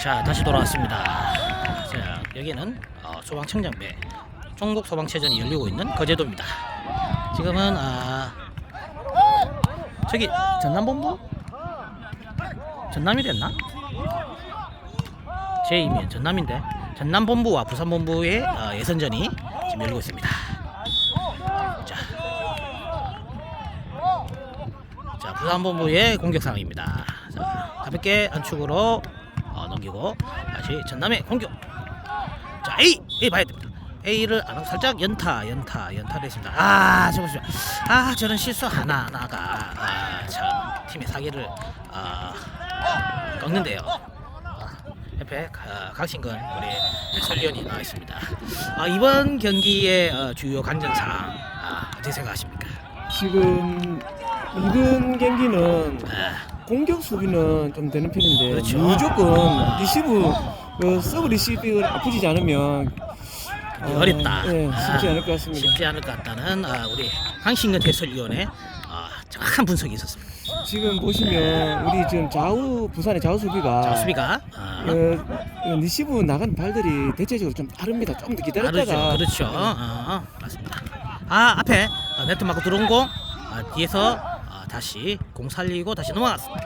자 다시 돌아왔습니다. 자 여기는 어, 소방청장배 전국 소방체전이 열리고 있는 거제도입니다. 지금은 아 저기 전남본부 전남이 됐나? 제 이면 전남인데 전남본부와 부산본부의 어, 예선전이 지금 열리고 있습니다. 자, 자 부산본부의 공격 상황입니다. 자, 가볍게 안축으로 어, 넘기고 다시 전남의 공격. 자 A A 봐야 됩니다. A를 안 하고 살짝 연타 연타 연타됐습니다. 아 잠시만 아 저런 실수 하나 하나가 아 참 팀의 사기를 아 꺾는데요. 아, 옆에 가- 강신근 우리 해설위원이 나와 있습니다. 아, 이번 경기의 어, 주요 강전사항 아, 어떻게 생각하십니까? 지금 이번 경기는 아, 공격 수비는 좀 되는 편인데 그렇죠. 무조건 리시브 그 서브 리시브가 아프지 않으면 어, 어렵다. 예, 쉽지 아, 않을 것 같습니다. 쉽지 않을 것 같다는 아, 우리 강신근 해설위원의 아, 정확한 분석이 있었습니다. 지금 보시면 우리 지금 좌우 부산의 좌우 수비가 자, 수비가 아, 어, 리시브 나간 발들이 대체적으로 좀 빠릅니다. 좀 더. 기다렸다가 그렇죠. 어, 맞습니다. 아 앞에 어, 네트 맞고 들어온 공 아, 뒤에서 어, 다시 공 살리고 다시 넘어갔습니다.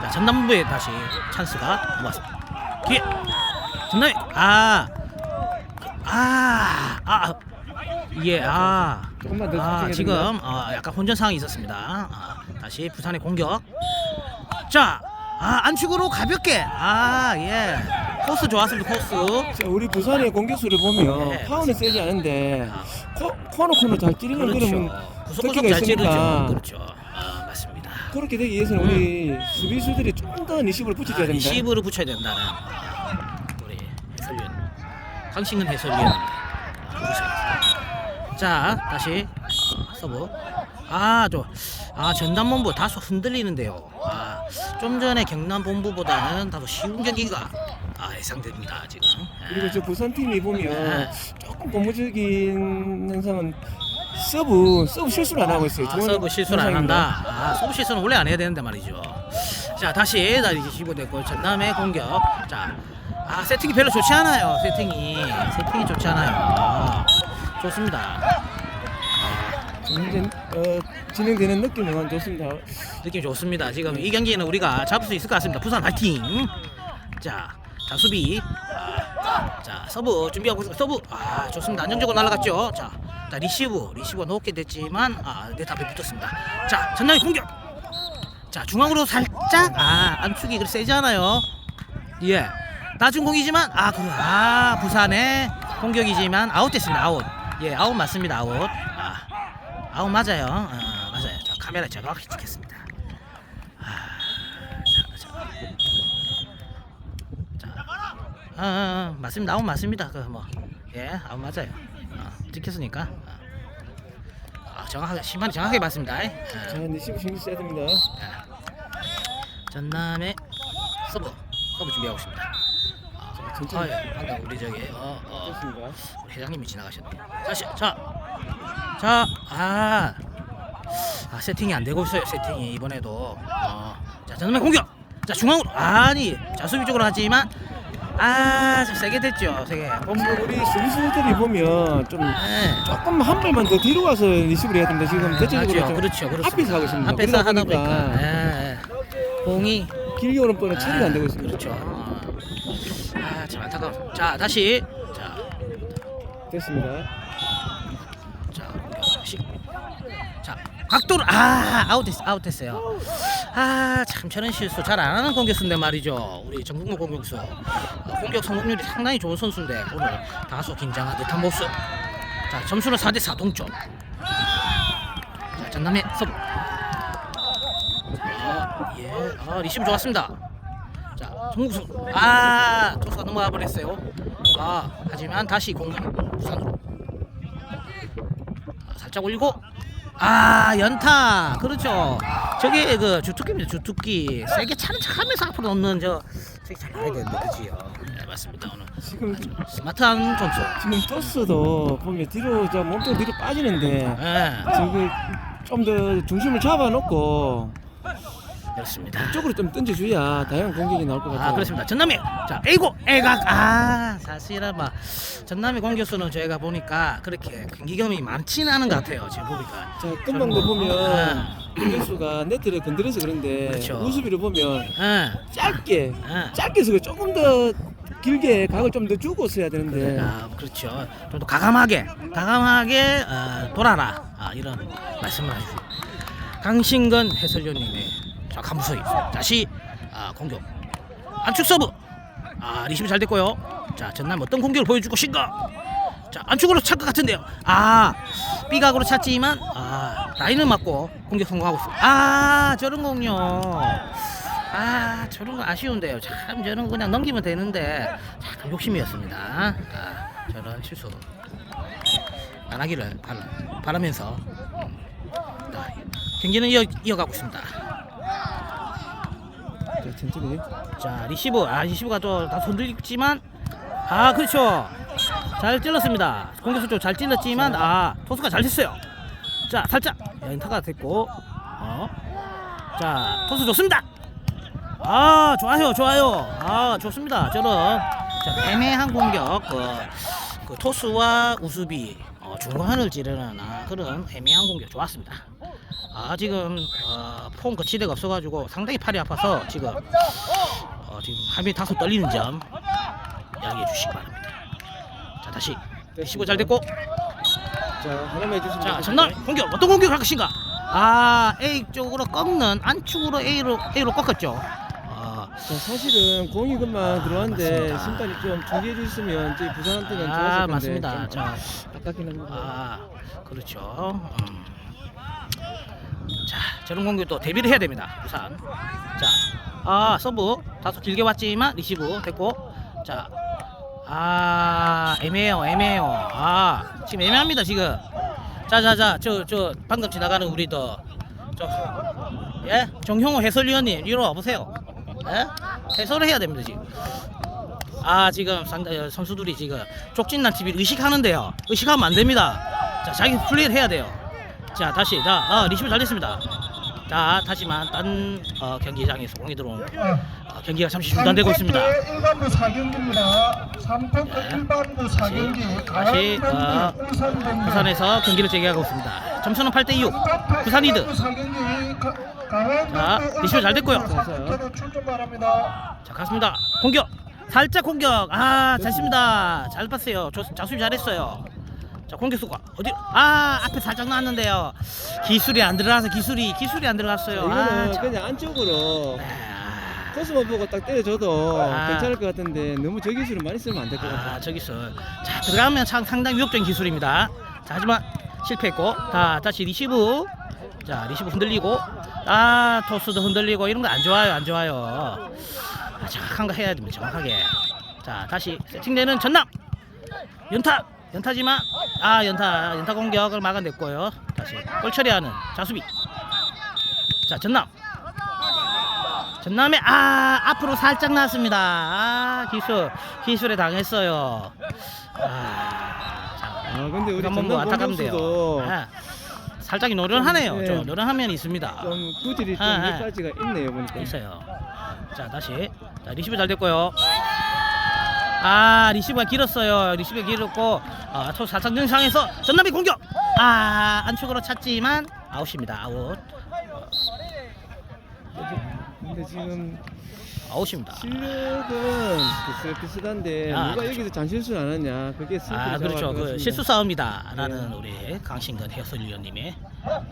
자 전남부에 다시 찬스가 넘어왔습니다. 뒤에 전남이 아, 아아 아, 예, 아, 조금만 더아 집중해야 지금. 어, 약간 혼전 상황이 있었습니다. 아, 다시 부산의 공격. 자, 아 안축으로 가볍게, 아 예, 코스 좋았습니다. 코스. 자, 우리 부산의 공격수를 보면 네, 파워는 세지 않은데 아, 코, 코너 코너 잘 찌르는 그렇죠. 그러면 구석구석 잘 찌르죠. 그렇죠. 아. 그렇게 되기 위해서는 우리 수비수들이 좀더 리시브를 붙여줘야 아, 됩니다. 리시브를 붙여야 된다는 아, 우리 해설위원 강신근 해설위원 아, 자 다시 어, 서브 아저아 전담 본부 다소 흔들리는데요 아좀 전에 경남 본부보다는 다소 쉬운 경기가 아, 예상됩니다 지금 예. 그리고 저 부산 팀이 보면 네. 조금 고무적인 현상은 서브 서브 실수를 안 하고 있어요. 아, 좋은 서브 실수를 안 현상입니다. 한다. 아, 서브 실수는 원래 안 해야 되는데 말이죠. 자, 다시 다시 25됐고 전남의 공격. 자, 아 세팅이 별로 좋지 않아요. 세팅이 세팅이 좋지 않아요. 아, 좋습니다. 현재 어, 진행되는 느낌은 좋습니다. 느낌 좋습니다. 지금 이 경기는 우리가 잡을 수 있을 것 같습니다. 부산 파이팅. 자, 자 수비. 아, 자 서브 준비하고 있습니다. 서브. 아 좋습니다. 안정적으로 날아갔죠. 자, 자 리시브 리시브가 높게 됐지만 아내 앞에 붙었습니다. 자 전남의 공격. 자 중앙으로 살짝 아 안축이 그렇게 세지 않아요. 예. 낮은 공이지만 아, 그, 아 부산의 공격이지만 아웃 됐습니다. 아웃. 예, 아웃 맞습니다. 아웃. 아, 아웃 맞아요. 아, 맞아요. 저 카메라 정확히 찍혔습니다. 아, 자, 자. 자, 아, 아, 아, 맞습니다. 아웃 맞습니다. 그 뭐, 예, 아웃 맞아요. 아, 찍혔으니까. 아, 아, 정확하게 심판이 정확하게 봤습니다. 예. 아. 자, 리시브 신경 써야 됩니다. 전남의 서브 서브 준비하고 있습니다. 자, 아, 천천히 예, 방금 우리 저기 어, 어, 됐습니다. 우리 회장님이 지나가셨네. 다시 자, 자, 아, 아 세팅이 안 되고 있어요. 세팅이 이번에도. 어, 자 전남의 공격. 자 중앙으로 아니 자 수비 쪽으로 하지만 아 좀 세게 됐죠. 세게. 공. 지금 우리 수비수들이 보면 좀 네. 조금 한 발만 더 뒤로 가서 리시브를 해야 됩니다. 지금 대체적으로. 좀 그렇죠. 그렇습니다. 앞에서 하고 있습니다. 앞에서 그러다 하다 보니까 예, 예. 공이 길게 오는 뻔은 처리가 안 되고 있습니다. 그렇죠. 아, 참 안타까워. 자, 다시. 자, 됐습니다. 자, 시. 자, 각도를 아, 아웃됐 아웃됐어요. 아, 참 저런 실수 잘 안 하는 공격수인데 말이죠. 우리 정국모 공격수. 어, 공격 성공률이 상당히 좋은 선수인데 오늘 다소 긴장한 듯한 모습. 자, 점수는 4대 4 동점. 자, 전남의 서브. 아, 예. 아, 리시브 좋았습니다. 자, 정국수. 아, 토스가 넘어가 버렸어요. 아, 하지만 다시 공 부산으로. 아, 살짝 올리고. 아, 연타. 그렇죠. 저게 그 주특기입니다. 주특기. 세게 차는 척하면서 앞으로 넣는 저 저게 잘 나야 되는데 그지요. 네, 맞습니다. 오늘 지금 스마트한 점수. 지금 토스도 보면 뒤로 저 몸통 뒤로 빠지는데 예. 지금 좀더 중심을 잡아놓고 그렇습니다. 쪽으로 좀 던져줘야 다양한 공격이 나올 것 같아요. 아 그렇습니다. 전남이 자 A고 A각 아 사실은 막 전남이 공격수는 저희가 보니까 그렇게 경기경험이 많지는 않은 것 같아요. 지금 보니까. 자, 금방도 보면 공격수가 네트를 건드려서 그런데 그렇죠. 우수비를 보면 예. 짧게 예. 짧게 해서 조금 더 길게 각을 좀 더 주고 써야 되는데 아, 그렇죠. 좀 더 가감하게, 가감하게 어, 돌아라. 아, 이런 말씀을 하시죠. 강신근 해설위원님의 자 감수의 다시 아, 공격 안축 서브. 아 리시브 잘 됐고요. 자 전남 어떤 공격을 보여줄 것인가? 자 안축으로 찰 것 같은데요. 아 삐각으로 찼지만 아 라인을 맞고 공격 성공하고 있습니다. 아 저런 공요. 아 저런 거 아쉬운데요. 참 저런 거 그냥 넘기면 되는데 참 욕심이었습니다. 아, 저런 실수 안 하기를 바라, 바라면서 음, 자, 경기는 이어, 이어가고 있습니다. 자, 천천히. 자 리시브. 아 리시브가 또다 손들리지만 아 그렇죠. 잘 찔렀습니다. 공격수 쪽잘 찔렀지만 아 토스가 잘 됐어요. 자 살짝 연타가 됐고 어. 자 토스 좋습니다. 아 좋아요 좋아요. 아 좋습니다. 저런. 자, 애매한 공격. 그, 그 토스와 우수비 어, 중간을 찌르는 아, 그런 애매한 공격. 좋았습니다 아 지금 어, 폼 거치대가 없어가지고 상당히 팔이 아파서 지금 어, 지금 함이 다소 떨리는 점 양해해 주시기 바랍니다. 자 다시 리시브 잘 됐고 자 하나만 해주시면 자. 전날 공격 어떤 공격을 할 것인가? 아 A 쪽으로 꺾는 안축으로 A로 A로 꺾었죠. 아, 자, 사실은 공이 금방 들어왔는데 맞습니다. 심판이 좀 중지해 주셨으면 부산한테는 좋았을 아 텐데 맞습니다. 좀 자, 아깝긴 합니다. 아 그렇죠. 음. 자 저런 공격도 대비를 해야 됩니다. 부산. 자, 아 서브 다소 길게 왔지만 리시브 됐고, 자, 아 애매해요, 애매해요. 아 지금 애매합니다 지금. 자자자 저 저 방금 지나가는 우리 더 저, 예 정형호 해설위원님 이리 와 보세요. 예 해설을 해야 됩니다 지금. 아 지금 어, 선수들이 지금 족진난 TV를 의식하는데요. 의식하면 안 됩니다. 자 자기 플레이를 해야 돼요. 자 다시 자 아, 리시브 잘 됐습니다. 자 다시만 딴 어, 경기장에서 공이 들어온 어, 경기가 잠시 중단되고 있습니다. 1반부 4경기입니다. 3쿼터 네. 1반부 4경기 다시 어, 부산에서 경기를 재개하고 있습니다. 점수는 8대 6. 부산 리드. 자, 리시브 잘 됐고요. 자 갔습니다. 공격 살짝 공격 아 잘습니다. 잘 봤어요. 조, 자수비 잘했어요. 자 공격수가 어디 아 앞에 살짝 나왔는데요. 기술이 안 들어가서 기술이 기술이 안 자, 들어갔어요. 이거는 아, 참. 그냥 안쪽으로 아, 코스만 보고 딱 때려줘도 아. 괜찮을 것 같은데 너무 저 기술을 많이 쓰면 안 될것아 같아요. 저기서 자 들어가면 참 상당히 위협적인 기술입니다. 자 하지만 실패했고 자 다시 리시브 자 리시브 흔들리고 아 토스도 흔들리고 이런 거 안 좋아요 안 좋아요. 아, 정확한 거 해야 됩니다 정확하게. 자 다시 세팅되는 전남 연타 연타지만 아 연타 연타 공격을 막아냈고요. 다시 골 처리하는 자수비. 자 전남 전남에 아 앞으로 살짝 나왔습니다. 아 기술 기술에 당했어요. 아, 자, 아 근데 우리 전남 안타깝네요. 아, 살짝 노련하네요. 네. 좀 노련하면 있습니다. 좀 구질이 좀 아, 아. 몇 가지가 있네요 보니까. 있어요. 자 다시 자, 리시브 잘 됐고요. 아 리시브가 길었어요. 리시브가 길었고 아, 토 살짝 능상에서 전남이 공격. 아 안쪽으로 찼지만 아웃입니다. 아웃. 근데 지금 아웃입니다. 실력은 글쎄 비슷한데 아, 누가 그렇죠. 여기서 잔실수를 안 하냐 그게 아 그렇죠. 그. 실수 싸움이다라는 네. 우리 강신근 해설위원님의 아,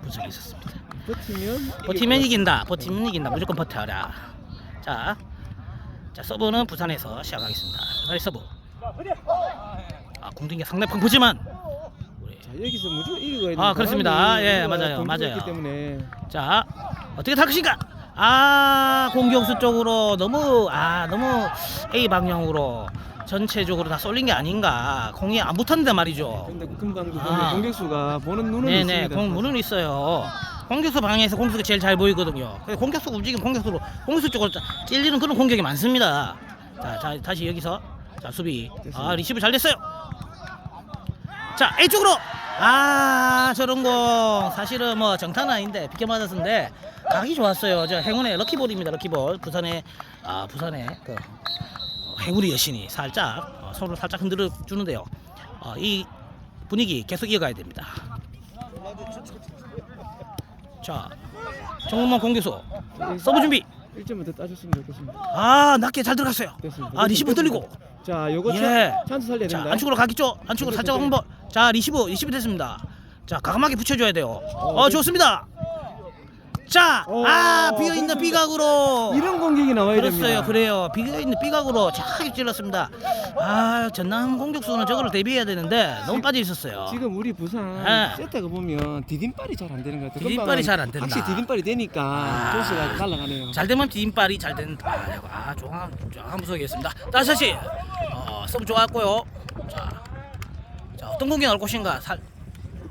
분석이 있었습니다. 버티면 버티면 이긴다. 버티면 이긴다. 무조건 버텨라. 자, 자 서브는 부산에서 시작하겠습니다. 부산의 서브. 아 공중계 풍부지만 우리 자 여기서 무조건 이기고 있는 아, 그렇습니다. 바람이 예, 맞아요. 맞아요. 있기 때문에 자 어떻게 탈 것인가? 아 공격수 쪽으로 너무 아 너무 A 방향으로 전체적으로 다 쏠린 게 아닌가 공이 안 붙었는데 말이죠. 근데 금방도 아. 공격수가 보는 눈은 네네 있습니다. 공 문은 있어요. 공격수 방향에서 공격수가 제일 잘 보이거든요. 그래서 공격수 움직임 공격수로 공격수 쪽으로 짜- 찔리는 그런 공격이 많습니다. 자, 자 다시 여기서 자 수비 아 리시브 잘 됐어요. 자 A쪽으로 아 저런 거 사실은 뭐 정타는 아닌데 비켜 맞았는데 각이 좋았어요. 저 행운의 럭키볼입니다. 럭키볼 부산의 아 부산의 그 어, 행운의 여신이 살짝 어, 손을 살짝 흔들어 주는데요. 어, 이 분위기 계속 이어가야 됩니다. 자 정문만 공개수 서브 준비. 1점만 더 따줬으면 좋겠습니다. 아 낮게 잘 들어갔어요. 됐습니다. 아 리시브. 들리고. 자, 요거 예. 찬- 찬스 살려야 자 됩니다. 안쪽으로 가겠죠. 안쪽으로 살짝 한번. 자 리시브 리시브 됐습니다. 자 가감하게 붙여줘야 돼요. 어 좋습니다. 자, 어, 아 비어 있는. 비각으로. 이런 공격이 나와야 그렇어요, 됩니다. 그래요. 비어 있는 비각으로 잘 찔렀습니다. 아 전남 공격수는 저거를 대비해야 되는데 너무 빠져 있었어요. 지금 우리 부산 예. 세타가 보면 디딤발이 잘 안 되는 것 같아요. 디딤발이 잘안 된다. 확실히 디딤발이 되니까 아. 조스가 날아가네요. 잘 되면 디딤발이 잘 된다. 아이고, 아 좋아, 좋아 무서겠습니다. 다시 어, 서브 좋았고요. 자, 자 어떤 공격 나올 것인가? 살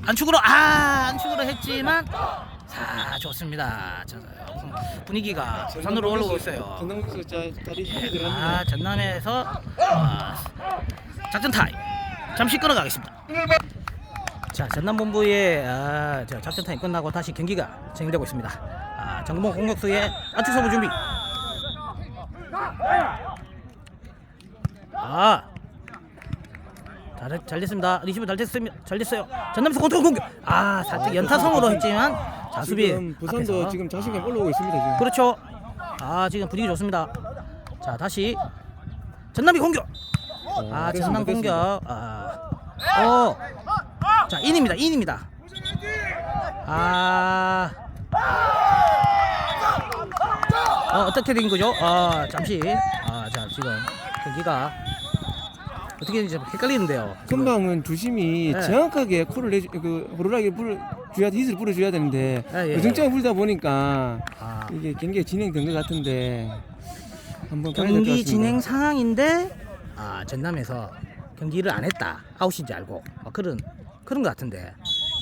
안축으로 아 안축으로 했지만 자 좋습니다. 자, 분위기가 부산으로 올라오고 있어요. 자 다리 힘이 들어갑니다. 아 전남에서 어, 작전 타임 잠시 끌어가겠습니다. 자 전남 본부의 아, 저 작전 타임 끝나고 다시 경기가 진행되고 있습니다. 아, 정봉 공격수의 안축 서브 준비. 아. 잘, 잘 됐습니다. 리시브 잘 됐습니다. 잘 됐어요. 전남에서 컨트롤 공격. 아, 살짝 연타성으로 했지만 자 수비 지금 부산도 앞에서. 지금 자신감 올라오고 있습니다. 지금. 그렇죠. 아 지금 분위기 좋습니다. 자 다시 전남이 공격. 아 됐습니다, 전남. 공격. 아, 어. 자 인입니다. 인입니다. 아. 어 어떻게 된 거죠? 아 잠시. 아자 지금 경기가 어떻게 되는지 좀 헷갈리는데요. 금방은 주심이 네. 정확하게 콜을 내주 그 호루라기 불 줘야 히스를 불어줘야 되는데 예, 예. 의정장을 불다 보니까 아, 이게 경기가 진행된 것 같은데 한번 봐야 될 것 경기 같습니다. 진행 상황인데 아 전남에서 경기를 안 했다 아웃인지 알고 어, 그런 그런 것 같은데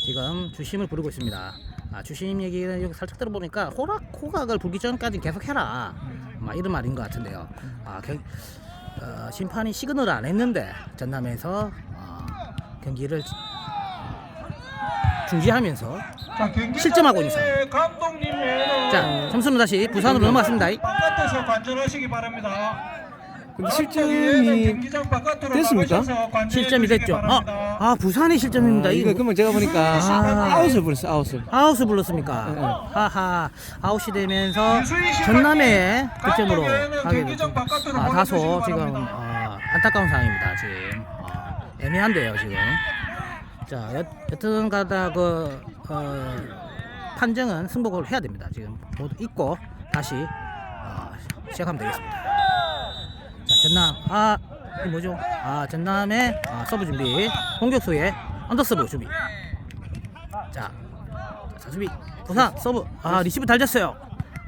지금 주심을 부르고 있습니다. 아, 주심 얘기는 여기 살짝 들어보니까 호락 호각을 불기 전까지 계속 해라 막 이런 말인 것 같은데요. 아 경, 어, 심판이 시그널을 안 했는데 전남에서 어, 경기를 중지하면서 자, 경기 실점하고 있는 상태 감독님 외에는 자 점수는 다시 부산으로 넘어갔습니다. 바깥에서 관전하시기 바랍니다. 근데 실점이 경기장 바깥으로 됐습니까? 나가셔서 관전해 실점이 주시기 됐죠. 아, 바랍니다. 아 부산이 실점입니다. 아, 이거 이거 그러면 제가 보니까 아. 아웃을 불렀어 아웃을. 아웃을 불렀습니까? 네, 네. 하하 아웃이 되면서 전남의 득점으로 경기장 됐죠. 아, 다소 지금. 어, 안타까운 상황입니다. 지금 어, 애매한데요 지금. 자 여, 여튼 가다 그 어, 판정은 승복을 해야 됩니다. 지금 모두 잊고 다시 어, 시작하면 되겠습니다. 자 전남 아 뭐죠? 아 전남의 아, 서브 준비. 공격수의 언더 서브 준비. 자 자 수비. 부산 서브. 아 리시브 잘 됐어요.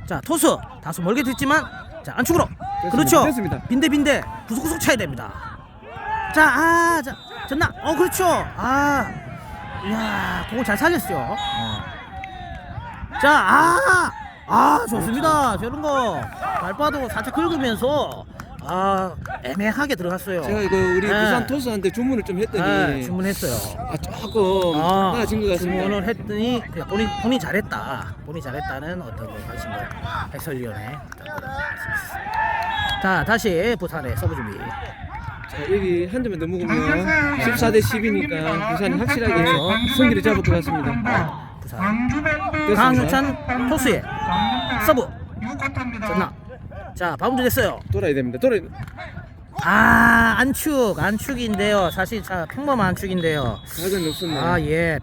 자 토스. 다소 멀게 됐지만 자 안쪽으로. 그렇죠. 빈대 빈대. 구석구석 차야 됩니다. 자 아 자 전나 어 그렇죠 아 이야 공을 잘 살렸죠 어. 자아아 아, 좋습니다 저런 거 발바도 살짝 긁으면서 아 애매하게 들어갔어요 제가 이거 우리 네. 부산 토스한테 주문을 좀 했더니 네, 주문했어요 아 조금 아, 나아진 것 같습니다. 주문을 했더니 그냥 본인 본인 잘했다. 본인 잘했다는 어떤 그 하신 거 해설위원회 자 다시 부산의 서브 준비. 자, 여기 한 점에 넘어가면 14대 10이니까 부산이 확실하게 그렇죠. 승기를 잡을 것 같습니다. 부산. 강효찬 토스의 서브. 전나. 자 바운드 됐어요. 돌아야 됩니다. 돌아. 아 안축 안축인데요. 사실 자 평범한 안축인데요. 가전 없었네. 아 예.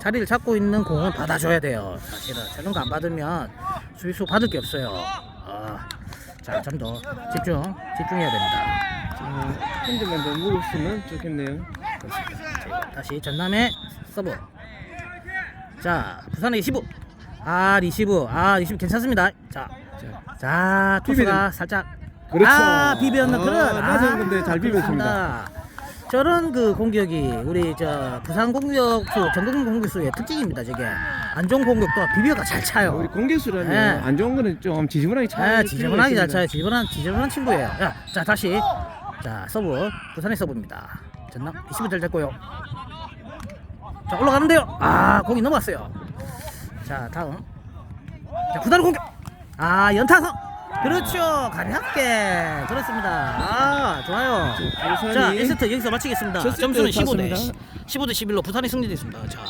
자리를 잡고 있는 공은 받아줘야 돼요. 사실은 저런 거 안 받으면 수비수 받을 게 없어요. 아, 자, 좀 더 집중, 집중해야 됩니다. 자, 한 점만 더 먹었으면 좋겠네요. 자, 다시 전남의 서브. 자, 부산의 리시브. 아, 리시브. 아, 리시브 괜찮습니다. 자, 자, 비비는- 살짝. 그렇죠. 아, 아, 그런. 맞아요. 근데 잘 비볐습니다. 저런 그 공격이 우리 저 부산 공격수 전국 공격수의 특징입니다. 저게 안 좋은 공격도 비벼가 잘 차요. 우리 공개수라면 네. 안 좋은 거는 좀 지저분하게 차야 아, 지저분하게 잘 차요. 지저분한 지저분한 친구예요. 야, 자 다시 자 서브 부산의 서브입니다. 전남 리시브 잘 잡고요. 자 올라가는데요. 아 공이 넘어갔어요. 자 다음. 자 부다로 공격. 아 연타석. 그렇죠 가볍게 그렇습니다. 아 좋아요. 부산이 자 1세트 여기서 마치겠습니다. 첫 세트 점수는 15대 탔습니다. 15대 11로 부산이 승리됐습니다. 자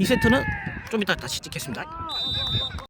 2세트는 좀 이따 다시 찍겠습니다.